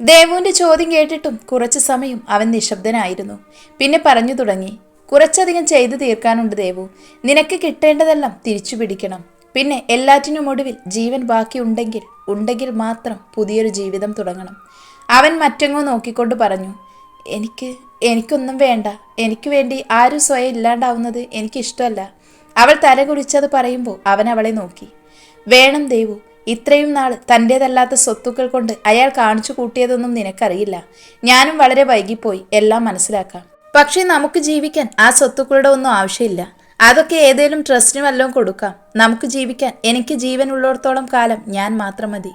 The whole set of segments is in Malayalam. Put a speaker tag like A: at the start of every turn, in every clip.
A: ദേവുവിന്റെ ചോദ്യം കേട്ടിട്ടും കുറച്ചു സമയം അവൻ നിശബ്ദനായിരുന്നു. പിന്നെ പറഞ്ഞു തുടങ്ങി കുറച്ചധികം ചെയ്തു തീർക്കാനുണ്ട് ദേവു. നിനക്ക് കിട്ടേണ്ടതെല്ലാം തിരിച്ചു പിടിക്കണം. പിന്നെ എല്ലാറ്റിനും ഒടുവിൽ ജീവൻ ബാക്കിയുണ്ടെങ്കിൽ ഉണ്ടെങ്കിൽ മാത്രം പുതിയൊരു ജീവിതം തുടങ്ങണം. അവൻ മറ്റെങ്ങോ നോക്കിക്കൊണ്ട് പറഞ്ഞു എനിക്ക് എനിക്കൊന്നും വേണ്ട. എനിക്ക് വേണ്ടി ആരും സ്വയം ഇല്ലാണ്ടാവുന്നത് എനിക്കിഷ്ടമല്ല. അവൾ തല കുളിച്ചത് പറയുമ്പോൾ അവൻ അവളെ നോക്കി. വേണം ദേവു ഇത്രയും നാൾ തന്റേതല്ലാത്ത സ്വത്തുക്കൾ കൊണ്ട് അയാൾ കാണിച്ചു കൂട്ടിയതൊന്നും നിനക്കറിയില്ല. ഞാനും വളരെ വൈകിപ്പോയി. എല്ലാം മനസ്സിലാക്കാം. പക്ഷേ നമുക്ക് ജീവിക്കാൻ ആ സ്വത്തുക്കളുടെ ഒന്നും ആവശ്യമില്ല. അതൊക്കെ ഏതേലും ട്രസ്റ്റിന് വല്ലതും കൊടുക്കാം. നമുക്ക് ജീവിക്കാൻ എനിക്ക് ജീവൻ ഉള്ളിടത്തോളം കാലം ഞാൻ മാത്രം മതി.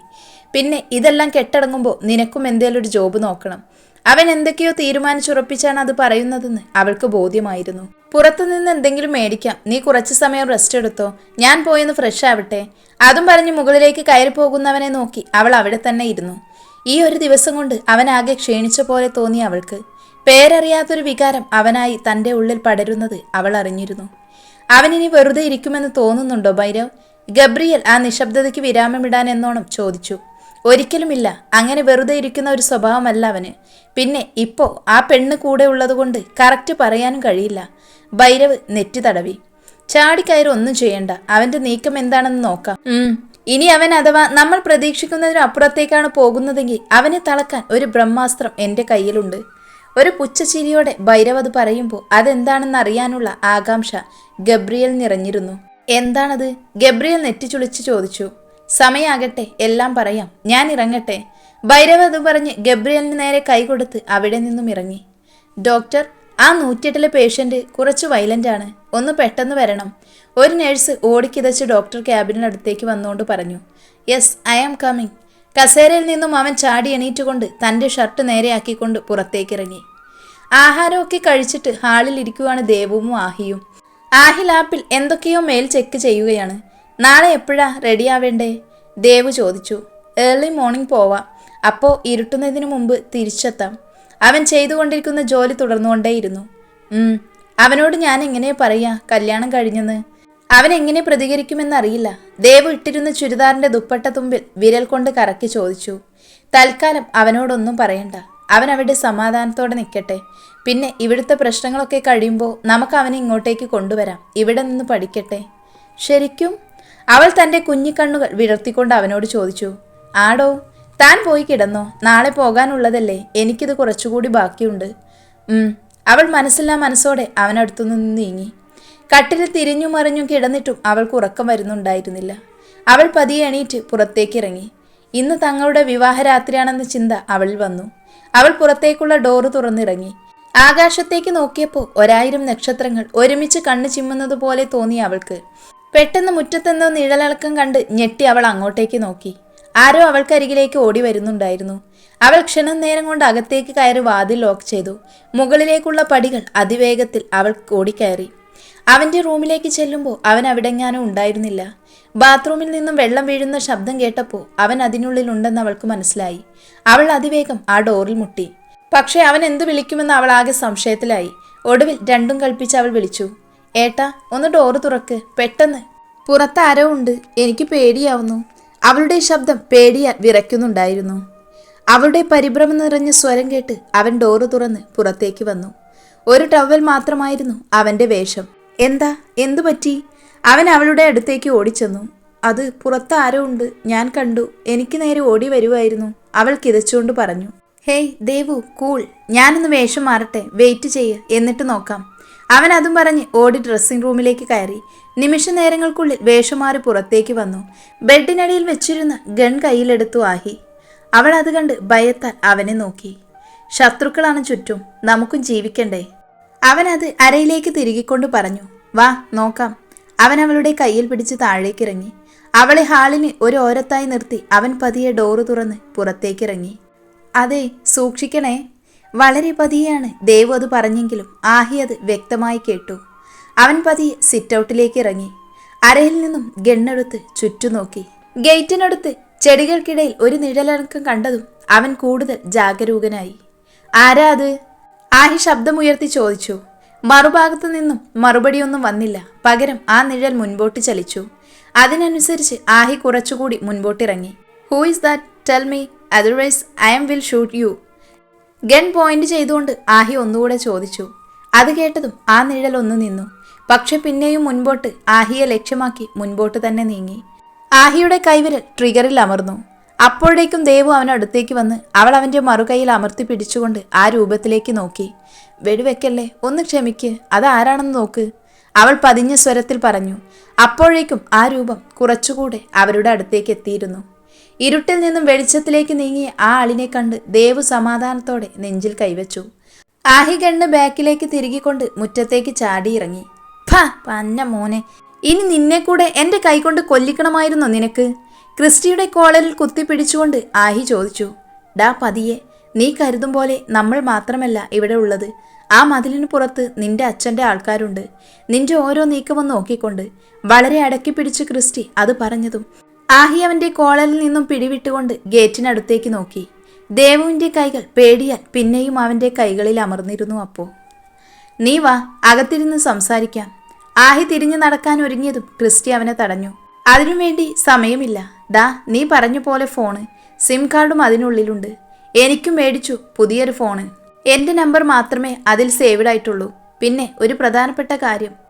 A: പിന്നെ ഇതെല്ലാം കെട്ടടങ്ങുമ്പോൾ നിനക്കും എന്തേലും ഒരു ജോബ് നോക്കണം. അവൻ എന്തൊക്കെയോ തീരുമാനിച്ചുറപ്പിച്ചാണ് അത് പറയുന്നതെന്ന് അവൾക്ക് ബോധ്യമായിരുന്നു. പുറത്തുനിന്ന് എന്തെങ്കിലും മേടിക്കാം. നീ കുറച്ചു സമയം റെസ്റ്റ് എടുത്തോ. ഞാൻ പോയെന്ന് ഫ്രഷ് ആവട്ടെ. അതും പറഞ്ഞ് മുകളിലേക്ക് കയറി പോകുന്നവനെ നോക്കി അവൾ അവിടെ തന്നെ ഇരുന്നു. ഈ ഒരു ദിവസം കൊണ്ട് അവനാകെ ക്ഷീണിച്ച പോലെ തോന്നി അവൾക്ക്. പേരറിയാത്തൊരു വികാരം അവനായി തന്റെ ഉള്ളിൽ പടരുന്നത് അവൾ അറിഞ്ഞിരുന്നു. അവനിനി വെറുതെ ഇരിക്കുമെന്ന് തോന്നുന്നുണ്ടോ ഭൈരവ്? ഗബ്രിയൽ ആ നിശബ്ദതയ്ക്ക് വിരാമമിടാൻ എന്നോണം ചോദിച്ചു. ഒരിക്കലുമില്ല. അങ്ങനെ വെറുതെ ഇരിക്കുന്ന ഒരു സ്വഭാവമല്ല അവന്. പിന്നെ ഇപ്പോ ആ പെണ്ണ് കൂടെ ഉള്ളതുകൊണ്ട് കറക്റ്റ് പറയാനും കഴിയില്ല. ഭൈരവ് നെറ്റി തടവി. ചാടിക്കയറി ഒന്നും ചെയ്യണ്ട. അവന്റെ നീക്കം എന്താണെന്ന് നോക്കാം. ഇനി അവൻ അഥവാ നമ്മൾ പ്രതീക്ഷിക്കുന്നതിനും അപ്പുറത്തേക്കാണ് പോകുന്നതെങ്കിൽ അവനെ തളക്കാൻ ഒരു ബ്രഹ്മാസ്ത്രം എന്റെ കയ്യിലുണ്ട്. ഒരു പുച്ഛചിരിയോടെ ഭൈരവ് അത് പറയുമ്പോൾ അതെന്താണെന്ന് അറിയാനുള്ള ആകാംക്ഷ ഗബ്രിയൽ നിറഞ്ഞിരുന്നു. എന്താണത്? ഗബ്രിയൽ നെറ്റിച്ചുളിച്ച് ചോദിച്ചു. സമയാകട്ടെ എല്ലാം പറയാം. ഞാൻ ഇറങ്ങട്ടെ. ഭൈരവ് അത് പറഞ്ഞ് ഗബ്രിയലിന് നേരെ കൈ കൊടുത്ത് അവിടെ നിന്നും ഇറങ്ങി. ഡോക്ടർ ആ നൂറ്റിയെട്ടിലെ പേഷ്യന്റ് കുറച്ച് വയലന്റാണ് ഒന്ന് പെട്ടെന്ന് വരണം. ഒരു നേഴ്സ് ഓടിക്കിതച്ച് ഡോക്ടർ ക്യാബിനടുത്തേക്ക് വന്നുകൊണ്ട് പറഞ്ഞു യെസ് ഐ ആം കമ്മിങ് കസേരയിൽ നിന്നും അവൻ ചാടി എണീറ്റുകൊണ്ട് തന്റെ ഷർട്ട് നേരെയാക്കിക്കൊണ്ട് പുറത്തേക്കിറങ്ങി. ആഹാരമൊക്കെ കഴിച്ചിട്ട് ഹാളിൽ ഇരിക്കുവാണ് ദേവുവും ആഹിയും. ആഹി ലാപ്പിൽ എന്തൊക്കെയോ മേൽ ചെക്ക് ചെയ്യുകയാണ്. നാളെ എപ്പോഴാ റെഡിയാവേണ്ടേ ദേവ് ചോദിച്ചു. ഏർലി മോർണിംഗ് പോവാം. അപ്പോൾ ഇരുട്ടുന്നതിന് മുമ്പ് തിരിച്ചെത്താം. അവൻ ചെയ്തുകൊണ്ടിരിക്കുന്ന ജോലി തുടർന്നുകൊണ്ടേയിരുന്നു. അവനോട് ഞാൻ എങ്ങനെ പറയാ? കല്യാണം കഴിഞ്ഞെന്ന്. അവൻ എങ്ങനെ പ്രതികരിക്കുമെന്നറിയില്ല ദേവ് ഇട്ടിരുന്ന ചുരിദാറിന്റെ ദുപ്പട്ട തുമ്പിൽ വിരൽ കൊണ്ട് കറക്കി ചോദിച്ചു. തൽക്കാലം അവനോടൊന്നും പറയണ്ട. അവൻ അവിടെ സമാധാനത്തോടെ നിൽക്കട്ടെ പിന്നെ ഇവിടുത്തെ പ്രശ്നങ്ങളൊക്കെ കഴിയുമ്പോൾ നമുക്ക് അവനെ ഇങ്ങോട്ടേക്ക് കൊണ്ടുവരാം. ഇവിടെ നിന്ന് പഠിക്കട്ടെ. ശരിക്കും അവൾ തന്റെ കുഞ്ഞിക്കണ്ണുകൾ വിടർത്തിക്കൊണ്ട് അവനോട് ചോദിച്ചു ആടോ താൻ പോയി കിടന്നോ? നാളെ പോകാനുള്ളതല്ലേ. എനിക്കിത് കുറച്ചുകൂടി ബാക്കിയുണ്ട്. അവൾ മനസ്സില്ലാ മനസ്സോടെ അവനടുത്തു നിന്ന് നീങ്ങി. കട്ടിൽ തിരിഞ്ഞു മറിഞ്ഞു കിടന്നിട്ടും അവൾക്ക് ഉറക്കം വരുന്നുണ്ടായിരുന്നില്ല. അവൾ പതിയെ എണീറ്റ് പുറത്തേക്കിറങ്ങി. ഇന്ന് തങ്ങളുടെ വിവാഹരാത്രിയാണെന്ന ചിന്ത അവളിൽ വന്നു. അവൾ പുറത്തേക്കുള്ള ഡോറ് തുറന്നിറങ്ങി. ആകാശത്തേക്ക് നോക്കിയപ്പോൾ ഒരായിരം നക്ഷത്രങ്ങൾ ഒരുമിച്ച് കണ്ണു ചിമ്മുന്നത് പോലെ തോന്നി അവൾക്ക്. പെട്ടെന്ന് മുറ്റത്തെന്തോ നിഴലിളക്കം കണ്ട് ഞെട്ടി അവൾ അങ്ങോട്ടേക്ക് നോക്കി. ആരോ അവൾക്കരികിലേക്ക് ഓടി വരുന്നുണ്ടായിരുന്നു. അവൾ ക്ഷണം നേരം കൊണ്ട് അകത്തേക്ക് കയറി വാതിൽ ലോക്ക് ചെയ്തു. മുകളിലേക്കുള്ള പടികൾ അതിവേഗത്തിൽ അവൾ ഓടിക്കയറി. അവന്റെ റൂമിലേക്ക് ചെല്ലുമ്പോൾ അവൻ അവിടെങ്ങാനും ഉണ്ടായിരുന്നില്ല. ബാത്റൂമിൽ നിന്നും വെള്ളം വീഴുന്ന ശബ്ദം കേട്ടപ്പോൾ അവൻ അതിനുള്ളിൽ ഉണ്ടെന്ന് അവൾക്ക് മനസ്സിലായി. അവൾ അതിവേഗം ആ ഡോറിൽ മുട്ടി. പക്ഷേ അവൻ എന്ത് വിളിക്കുമെന്ന് അവൾ ആകെ സംശയത്തിലായി. ഒടുവിൽ രണ്ടും കൽപ്പിച്ച് അവൾ വിളിച്ചു. ഏട്ടാ ഒന്ന് ഡോറ് തുറക്ക്. പെട്ടെന്ന്. പുറത്ത് ആരോ ഉണ്ട്. എനിക്ക് പേടിയാവുന്നു. അവളുടെ ശബ്ദം പേടിയാൽ വിറയ്ക്കുന്നുണ്ടായിരുന്നു. അവളുടെ പരിഭ്രമം നിറഞ്ഞ സ്വരം കേട്ട് അവൻ ഡോറ് തുറന്ന് പുറത്തേക്ക് വന്നു. ഒരു ടവൽ മാത്രമായിരുന്നു അവന്റെ വേഷം. എന്താ? എന്തു പറ്റി? അവൻ അവളുടെ അടുത്തേക്ക് ഓടിച്ചെന്നു. അത് പുറത്ത് ആരോ ഉണ്ട്? ഞാൻ കണ്ടു. എനിക്ക് നേരെ ഓടി വരുമായിരുന്നു അവൾ കിതച്ചുകൊണ്ട് പറഞ്ഞു. Hey Devu cool. ഞാനൊന്ന് വേഷം മാറട്ടെ. വെയിറ്റ് ചെയ്യ്. എന്നിട്ട് നോക്കാം. അവൻ അതും പറഞ്ഞ് ഓടി ഡ്രസ്സിംഗ് റൂമിലേക്ക് കയറി. നിമിഷ നേരങ്ങൾക്കുള്ളിൽ വേഷം മാറി പുറത്തേക്ക് വന്നു. ബെഡിനടിയിൽ വെച്ചിരുന്ന ഗൺ കയ്യിലെടുത്തു ആഹി. അവൾ അത് കണ്ട് ഭയത്താൽ അവനെ നോക്കി. ശത്രുക്കളാണ് ചുറ്റും നമുക്കും ജീവിക്കണ്ടേ? അവൻ അത് അരയിലേക്ക് തിരികിക്കൊണ്ട് പറഞ്ഞു വാ നോക്കാം. അവൻ അവളുടെ കയ്യിൽ പിടിച്ച് താഴേക്കിറങ്ങി. അവളെ ഹാളിന് ഒരു ഓരത്തായി നിർത്തി അവൻ പതിയെ ഡോറ് തുറന്ന് പുറത്തേക്കിറങ്ങി. അതെ സൂക്ഷിക്കണേ. വളരെ പതിയാണ്. ദേവു അത് പറഞ്ഞെങ്കിലും ആഹി അത് വ്യക്തമായി കേട്ടു. അവൻ പതിയെ സിറ്റൗട്ടിലേക്ക് ഇറങ്ങി. അരയിൽ നിന്നും ഗണ്ണെടുത്ത് ചുറ്റുനോക്കി ഗേറ്റിനടുത്ത് ചെടികൾക്കിടയിൽ ഒരു നിഴലടക്കം കണ്ടതും അവൻ കൂടുതൽ ജാഗരൂകനായി. ആരാ അത്? ആഹി ശബ്ദമുയർത്തി ചോദിച്ചു. മറുഭാഗത്തു നിന്നും മറുപടിയൊന്നും വന്നില്ല. പകരം ആ നിഴൽ മുൻപോട്ട് ചലിച്ചു. അതിനനുസരിച്ച് ആഹി കുറച്ചുകൂടി മുൻപോട്ടിറങ്ങി. Who is that tell me otherwise I'm will shoot you gun point ചെയ്തുകൊണ്ട് ആഹി ഒന്നുകൂടെ ചോദിച്ചു. അത് കേട്ടതും ആ നിഴൽ ഒന്ന് നിന്നു. പക്ഷെ പിന്നെയും മുൻപോട്ട് ആഹിയെ ലക്ഷ്യമാക്കി മുൻപോട്ട് തന്നെ നീങ്ങി. ആഹിയുടെ കൈവിരൽ ട്രിഗറിൽ അമർന്നു. അപ്പോഴേക്കും ദേവു അവനടുത്തേക്ക് വന്ന് അവൾ അവന്റെ മറുകൈയിൽ അമർത്തി പിടിച്ചുകൊണ്ട് ആ രൂപത്തിലേക്ക് നോക്കി. വെടിവെക്കല്ലേ ഒന്ന് ക്ഷമിക്ക് അതാരാണെന്ന് നോക്ക്. അവൾ പതിഞ്ഞ സ്വരത്തിൽ പറഞ്ഞു. അപ്പോഴേക്കും ആ രൂപം കുറച്ചുകൂടെ അവരുടെ അടുത്തേക്ക് എത്തിയിരുന്നു. ഇരുട്ടിൽ നിന്നും വെളിച്ചത്തിലേക്ക് നീങ്ങി ആ ആളിനെ കണ്ട് ദേവ് സമാധാനത്തോടെ നെഞ്ചിൽ കൈവച്ചു. ആഹി കണ്ണ് ബാക്കിലേക്ക് തിരികിക്കൊണ്ട് മുറ്റത്തേക്ക് ചാടിയിറങ്ങി. ഫ പന്ന മോനെ ഇനി നിന്നെ കൂടെ എന്റെ കൈകൊണ്ട് കൊല്ലിക്കണമായിരുന്നോ നിനക്ക്? ക്രിസ്റ്റിയുടെ കോളറിൽ കുത്തിപ്പിടിച്ചുകൊണ്ട് ആഹി ചോദിച്ചു. ഡാ പതിയെ നീ കരുതും പോലെ നമ്മൾ മാത്രമല്ല ഇവിടെ ഉള്ളത്. ആ മതിലിന് പുറത്ത് നിന്റെ അച്ഛന്റെ ആൾക്കാരുണ്ട്. നിന്റെ ഓരോ നീക്കവും നോക്കിക്കൊണ്ട്. വളരെ അടക്കി പിടിച്ച് ക്രിസ്റ്റി അത് പറഞ്ഞതും ആഹി അവന്റെ കോളറിൽ നിന്നും പിടിവിട്ടുകൊണ്ട് ഗേറ്റിനടുത്തേക്ക് നോക്കി. ദേവുവിന്റെ കൈകൾ പേടിയാൽ പിന്നെയും അവന്റെ കൈകളിൽ അമർന്നിരുന്നു അപ്പോ. നീ വാ അകത്തിരുന്ന് സംസാരിക്കാം. ആഹി തിരിഞ്ഞു നടക്കാൻ ഒരുങ്ങിയതും ക്രിസ്റ്റി അവനെ തടഞ്ഞു. അതിനുവേണ്ടി സമയമില്ല. ദാ നീ പറഞ്ഞ പോലെ ഫോണ്. സിം കാർഡും അതിനുള്ളിലുണ്ട്. എനിക്കും മേടിച്ചു പുതിയൊരു ഫോണ്. എന്റെ നമ്പർ മാത്രമേ അതിൽ സേവ്ഡ് ആയിട്ടുള്ളൂ. പിന്നെ ഒരു പ്രധാനപ്പെട്ട കാര്യം.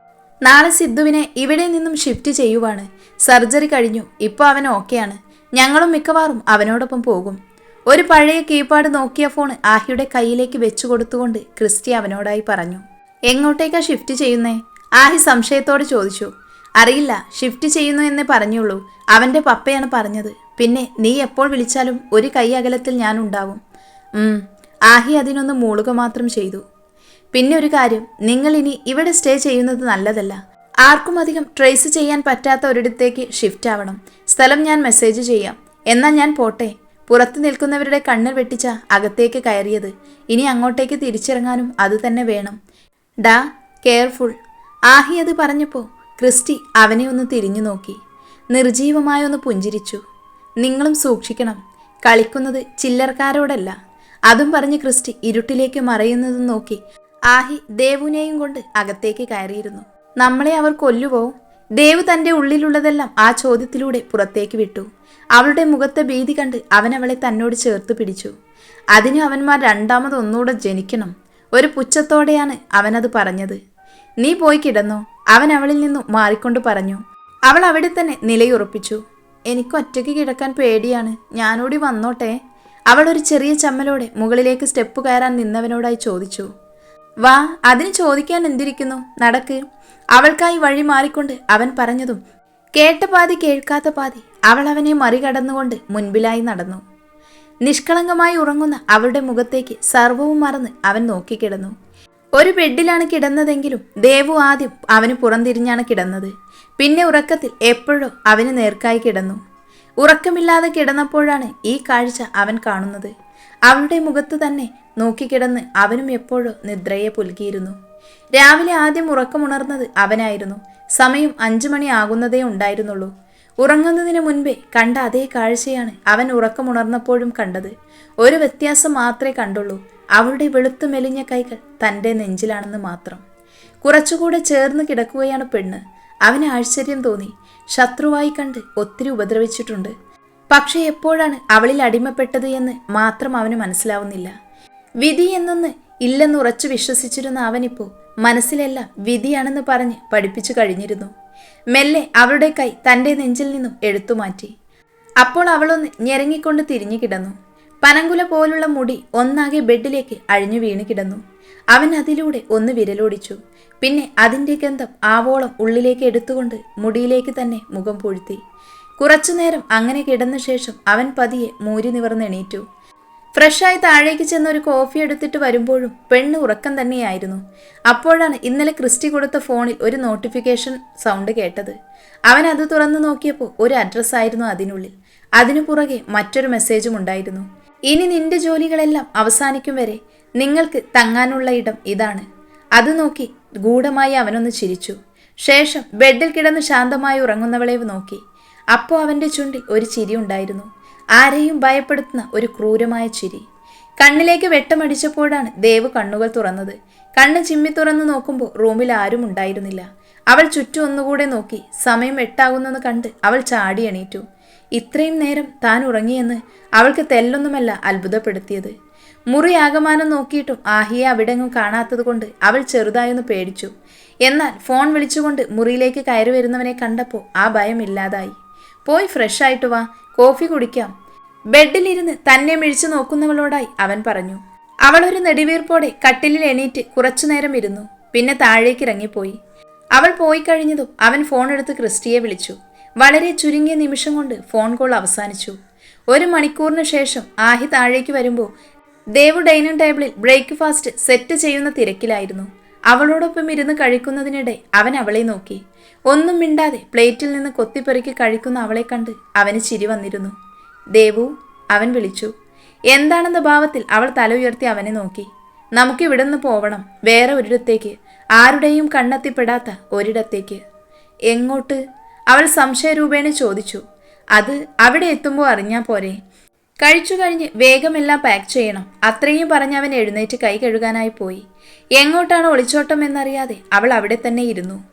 A: നാളെ സിദ്ധുവിനെ ഇവിടെ നിന്നും ഷിഫ്റ്റ് ചെയ്യുവാണ്. സർജറി കഴിഞ്ഞു. ഇപ്പോൾ അവൻ ഓക്കെയാണ് ഞങ്ങളും മിക്കവാറും അവനോടൊപ്പം പോകും. ഒരു പഴയ കീപാഡ് നോക്കിയ ഫോൺ ആഹിയുടെ കയ്യിലേക്ക് വെച്ചു കൊടുത്തുകൊണ്ട് ക്രിസ്റ്റി അവനോടായി പറഞ്ഞു. എങ്ങോട്ടേക്കാ ഷിഫ്റ്റ് ചെയ്യുന്നേ? ആഹി സംശയത്തോട് ചോദിച്ചു. അറിയില്ല ഷിഫ്റ്റ് ചെയ്യുന്നു എന്നേ പറഞ്ഞുള്ളൂ. അവന്റെ പപ്പയാണ് പറഞ്ഞത്. പിന്നെ നീ എപ്പോൾ വിളിച്ചാലും ഒരു കൈ അകലത്തിൽ ഞാൻ ഉണ്ടാവും. ആഹി അതിനൊന്ന് മൂളുക മാത്രം ചെയ്തു. പിന്നെ ഒരു കാര്യം നിങ്ങൾ ഇനി ഇവിടെ സ്റ്റേ ചെയ്യുന്നത് നല്ലതല്ല. ആർക്കും അധികം ട്രേസ് ചെയ്യാൻ പറ്റാത്ത ഒരിടത്തേക്ക് ഷിഫ്റ്റ് ആവണം. സ്ഥലം ഞാൻ മെസ്സേജ് ചെയ്യാം. എന്നാൽ ഞാൻ പോട്ടെ. പുറത്ത് നിൽക്കുന്നവരുടെ കണ്ണിൽ വെട്ടിച്ച അകത്തേക്ക് കയറിയത്. ഇനി അങ്ങോട്ടേക്ക് തിരിച്ചിറങ്ങാനും അത് തന്നെ വേണം. ഡാ കെയർഫുൾ ആഹി അത് പറഞ്ഞപ്പോൾ ക്രിസ്റ്റി അവനെ ഒന്ന് തിരിഞ്ഞു നോക്കി. നിർജീവമായ ഒന്ന് പുഞ്ചിരിച്ചു. നിങ്ങളും സൂക്ഷിക്കണം. കളിക്കുന്നത് ചില്ലർക്കാരോടല്ല അതും പറഞ്ഞ് ക്രിസ്റ്റി ഇരുട്ടിലേക്ക് മറയുന്നതും നോക്കി. ആഹി ദേവുനെയും കൊണ്ട് അകത്തേക്ക് കയറിയിരുന്നു. നമ്മളെ അവർ കൊല്ലുവോ? ദേവ് തന്റെ ഉള്ളിലുള്ളതെല്ലാം ആ ചോദ്യത്തിലൂടെ പുറത്തേക്ക് വിട്ടു. അവളുടെ മുഖത്തെ ഭീതി കണ്ട് അവൻ അവളെ തന്നോട് ചേർത്ത് പിടിച്ചു. അതിനു അവന്മാർ രണ്ടാമത് ഒന്നുകൂടെ ജനിക്കണം. ഒരു പുച്ഛത്തോടെയാണ് അവനത് പറഞ്ഞത്. നീ പോയി കിടന്നോ അവൻ അവളിൽ നിന്നും മാറിക്കൊണ്ട് പറഞ്ഞു. അവൾ അവിടെ തന്നെ നിലയുറപ്പിച്ചു. എനിക്ക് ഒറ്റയ്ക്ക് കിടക്കാൻ പേടിയാണ്. ഞാനൂടി വന്നോട്ടെ അവൾ ഒരു ചെറിയ ചമ്മലോടെ മുകളിലേക്ക് സ്റ്റെപ്പ് കയറാൻ നിന്നവനോടായി ചോദിച്ചു. വാ അതിന് ചോദിക്കാൻ എന്തിരിക്കുന്നു? നടക്ക്. അവൾക്കായി വഴി മാറിക്കൊണ്ട് അവൻ പറഞ്ഞതും കേട്ട പാതി കേൾക്കാത്ത പാതി അവൾ അവനെ മറികടന്നുകൊണ്ട് മുൻപിലായി നടന്നു. നിഷ്കളങ്കമായി ഉറങ്ങുന്ന അവളുടെ മുഖത്തേക്ക് സർവവും മറന്ന് അവൻ നോക്കിക്കിടന്നു. ഒരു ബെഡിലാണ് കിടന്നതെങ്കിലും ദേവു ആദ്യം അവന് പുറംതിരിഞ്ഞാണ് കിടന്നത്. പിന്നെ ഉറക്കത്തിൽ എപ്പോഴോ അവന് നേർക്കായി കിടന്നു. ഉറക്കമില്ലാതെ കിടന്നപ്പോഴാണ് ഈ കാഴ്ച അവൻ കാണുന്നത്. അവളുടെ മുഖത്ത് തന്നെ നോക്കിക്കിടന്ന് അവനും എപ്പോഴും നിദ്രയെ പുൽകിയിരുന്നു രാവിലെ ആദ്യം ഉറക്കമുണർന്നത് അവനായിരുന്നു. സമയം അഞ്ചു മണി ആകുന്നതേ ഉണ്ടായിരുന്നുള്ളൂ. ഉറങ്ങുന്നതിന് മുൻപേ കണ്ട അതേ കാഴ്ചയാണ് അവൻ ഉറക്കമുണർന്നപ്പോഴും കണ്ടത്. ഒരു വ്യത്യാസം മാത്രമേ കണ്ടുള്ളൂ. അവളുടെ വെളുത്തു മെലിഞ്ഞ കൈകൾ തന്റെ നെഞ്ചിലാണെന്ന് മാത്രം. കുറച്ചുകൂടെ ചേർന്ന് കിടക്കുകയാണ് പെണ്ണ്. അവന് ആശ്ചര്യം തോന്നി. ശത്രുവായി കണ്ട് ഒത്തിരി ഉപദ്രവിച്ചിട്ടുണ്ട്. പക്ഷേ എപ്പോഴാണ് അവളിൽ അടിമപ്പെട്ടത് എന്ന് മാത്രം അവന് മനസ്സിലാവുന്നില്ല. വിധി എന്നൊന്ന് ഇല്ലെന്ന് ഉറച്ചു വിശ്വസിച്ചിരുന്ന അവനിപ്പോ മനസ്സിലെല്ലാം വിധിയാണെന്ന് പറഞ്ഞ് പഠിപ്പിച്ചു കഴിഞ്ഞിരുന്നു. മെല്ലെ അവളുടെ കൈ തന്റെ നെഞ്ചിൽ നിന്നും എടുത്തുമാറ്റി അപ്പോൾ അവളൊന്ന് ഞെരങ്ങിക്കൊണ്ട് തിരിഞ്ഞു കിടന്നു. പനങ്കുല പോലുള്ള മുടി ഒന്നാകെ ബെഡിലേക്ക് അഴിഞ്ഞു വീണ് കിടന്നു. അവൻ അതിലൂടെ ഒന്ന് വിരലോടിച്ചു. പിന്നെ അതിന്റെ ഗന്ധം ആവോളം ഉള്ളിലേക്ക് എടുത്തുകൊണ്ട് മുടിയിലേക്ക് തന്നെ മുഖം പൂഴ്ത്തി. കുറച്ചുനേരം അങ്ങനെ കിടന്ന ശേഷം അവൻ പതിയെ മൂരി നിവർന്നെണീറ്റു. ഫ്രഷായി താഴേക്ക് ചെന്ന് ഒരു കോഫി എടുത്തിട്ട് വരുമ്പോഴും പെണ്ണ് ഉറക്കം തന്നെയായിരുന്നു. അപ്പോഴാണ് ഇന്നലെ ക്രിസ്റ്റി കൊടുത്ത ഫോണിൽ ഒരു നോട്ടിഫിക്കേഷൻ സൗണ്ട് കേട്ടത്. അവൻ അത് തുറന്നു നോക്കിയപ്പോൾ ഒരു അഡ്രസ്സായിരുന്നു അതിനുള്ളിൽ. അതിനു പുറകെ മറ്റൊരു മെസ്സേജും ഉണ്ടായിരുന്നു. ഇനി നിന്റെ ജോലികളെല്ലാം അവസാനിക്കും വരെ നിങ്ങൾക്ക് തങ്ങാനുള്ള ഇടം ഇതാണ്. അത് നോക്കി ഗൂഢമായി അവനൊന്ന് ചിരിച്ചു. ശേഷം ബെഡിൽ കിടന്ന് ശാന്തമായി ഉറങ്ങുന്നവളെ നോക്കി. അപ്പോൾ അവന്റെ ചുണ്ടിൽ ഒരു ചിരി ഉണ്ടായിരുന്നു. ആരെയും ഭയപ്പെടുത്തുന്ന ഒരു ക്രൂരമായ ചിരി. കണ്ണിലേക്ക് വെട്ടമടിച്ചപ്പോഴാണ് ദേവ് കണ്ണുകൾ തുറന്നത്. കണ്ണ് ചിമ്മി തുറന്നു നോക്കുമ്പോൾ റൂമിൽ ആരും ഉണ്ടായിരുന്നില്ല. അവൾ ചുറ്റും ഒന്നുകൂടെ നോക്കി സമയം എട്ടാകുന്നെന്ന് കണ്ട് അവൾ ചാടി എണീറ്റു. ഇത്രയും നേരം താൻ ഉറങ്ങിയെന്ന് അവൾക്ക് തെല്ലൊന്നുമല്ല അത്ഭുതപ്പെടുത്തിയത്. മുറി ആകമാനം നോക്കിയിട്ടും ആഹിയെ അവിടെങ്ങും കാണാത്തതുകൊണ്ട് അവൾ ചെറുതായൊന്ന് പേടിച്ചു. എന്നാൽ ഫോൺ വിളിച്ചുകൊണ്ട് മുറിയിലേക്ക് കയറി വരുന്നവനെ കണ്ടപ്പോൾ ആ ഭയം ഇല്ലാതായി. പോയി ഫ്രഷ് ആയിട്ട് വാ. കോഫി കുടിക്കാം. ബെഡിലിരുന്ന് തന്നെ മിഴിച്ചു നോക്കുന്നവളോടായി അവൻ പറഞ്ഞു അവൾ ഒരു നെടിവീർപ്പോടെ കട്ടിലിൽ എണീറ്റ് കുറച്ചുനേരം ഇരുന്നു പിന്നെ താഴേക്ക് ഇറങ്ങിപ്പോയി. അവൾ പോയി കഴിഞ്ഞതും അവൻ ഫോൺ എടുത്ത് ക്രിസ്റ്റിയെ വിളിച്ചു. വളരെ ചുരുങ്ങിയ നിമിഷം കൊണ്ട് ഫോൺ കോൾ അവസാനിച്ചു. ഒരു മണിക്കൂറിന് ശേഷം ആഹി താഴേക്ക് വരുമ്പോൾ ദേവു ഡൈനിങ് ടേബിളിൽ ബ്രേക്ക്ഫാസ്റ്റ് സെറ്റ് ചെയ്യുന്ന തിരക്കിലായിരുന്നു. അവളോടൊപ്പം ഇരുന്ന് കഴിക്കുന്നതിനിടെ അവൻ അവളെ നോക്കി. ഒന്നും മിണ്ടാതെ പ്ലേറ്റിൽ നിന്ന് കൊത്തിപ്പെറുക്കി കഴിക്കുന്ന അവളെ കണ്ട് അവന് ചിരി വന്നിരുന്നു. ദേവു അവൻ വിളിച്ചു. എന്താണെന്ന ഭാവത്തിൽ അവൾ തല ഉയർത്തി അവനെ നോക്കി. നമുക്ക് പോവണം വേറെ ഒരിടത്തേക്ക്. ആരുടെയും കണ്ണെത്തിപ്പെടാത്ത ഒരിടത്തേക്ക്. എങ്ങോട്ട്? അവൾ സംശയരൂപേണ ചോദിച്ചു. അത് അവിടെ എത്തുമ്പോൾ അറിഞ്ഞാൽ പോരെ. കഴിച്ചു കഴിഞ്ഞ് വേഗമെല്ലാം പാക്ക് ചെയ്യണം. അത്രയും പറഞ്ഞ് അവൻ എഴുന്നേറ്റ് കൈ കഴുകാനായി പോയി. എങ്ങോട്ടാണ് ഒളിച്ചോട്ടം എന്നറിയാതെ അവൾ അവിടെ തന്നെ ഇരുന്നു.